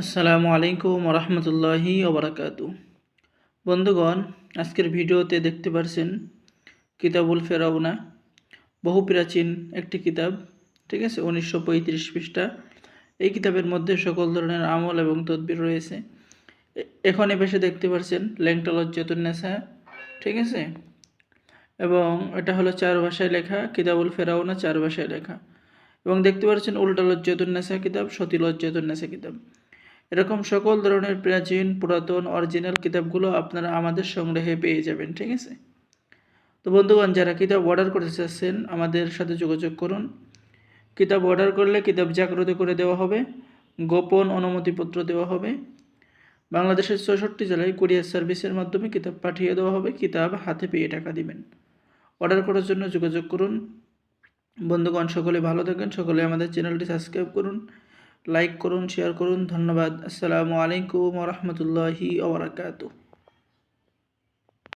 আসসালামু আলাইকুম রহমতুল্লাহি ওবরাকাতু। বন্ধুগণ, আজকের ভিডিওতে দেখতে পারছেন কিতাবুল ফেরাউনা, বহু প্রাচীন একটি কিতাব, ঠিক আছে, উনিশশো পঁয়ত্রিশ পৃষ্ঠা। এই কিতাবের মধ্যে সকল ধরনের আমল এবং তদবির রয়েছে। এখন এ দেখতে পারছেন ল্যাংটা লজ্জাতুন্নেসা ঠিক আছে? এবং এটা হলো চার ভাষায় লেখা, কিতাবুল ফেরাউনা চার ভাষায় লেখা। এবং দেখতে পাচ্ছেন উল্টা লজ্জাতুন্নেসা কিতাব সতী লজ্জাতুন্নেসা কিতাব। এরকম সকল ধরনের প্রাচীন, পুরাতন অরিজিনাল কিতাবগুলো আপনারা আমাদের সংগ্রহে পেয়ে যাবেন, ঠিক আছে? তো বন্ধুগণ, যারা কিতাব অর্ডার করতে চাচ্ছেন, আমাদের সাথে যোগাযোগ করুন। কিতাব অর্ডার করলে কিতাব জাগ্রত করে দেওয়া হবে, গোপন অনুমতিপত্র দেওয়া হবে। বাংলাদেশের চৌষট্টি জেলায় কুরিয়ার সার্ভিসের মাধ্যমে কিতাব পাঠিয়ে দেওয়া হবে, কিতাব হাতে পেয়ে টাকা দিবেন। অর্ডার করার জন্য যোগাযোগ করুন। বন্ধুগণ, সকলে ভালো থাকেন, সকলে আমাদের চ্যানেলটি সাবস্ক্রাইব করুন। লাইক করুন শেয়ার করুন ধন্যবাদ। আসসালামু আলাইকুম রহমতুল্লাহি ওবরাকাতুহ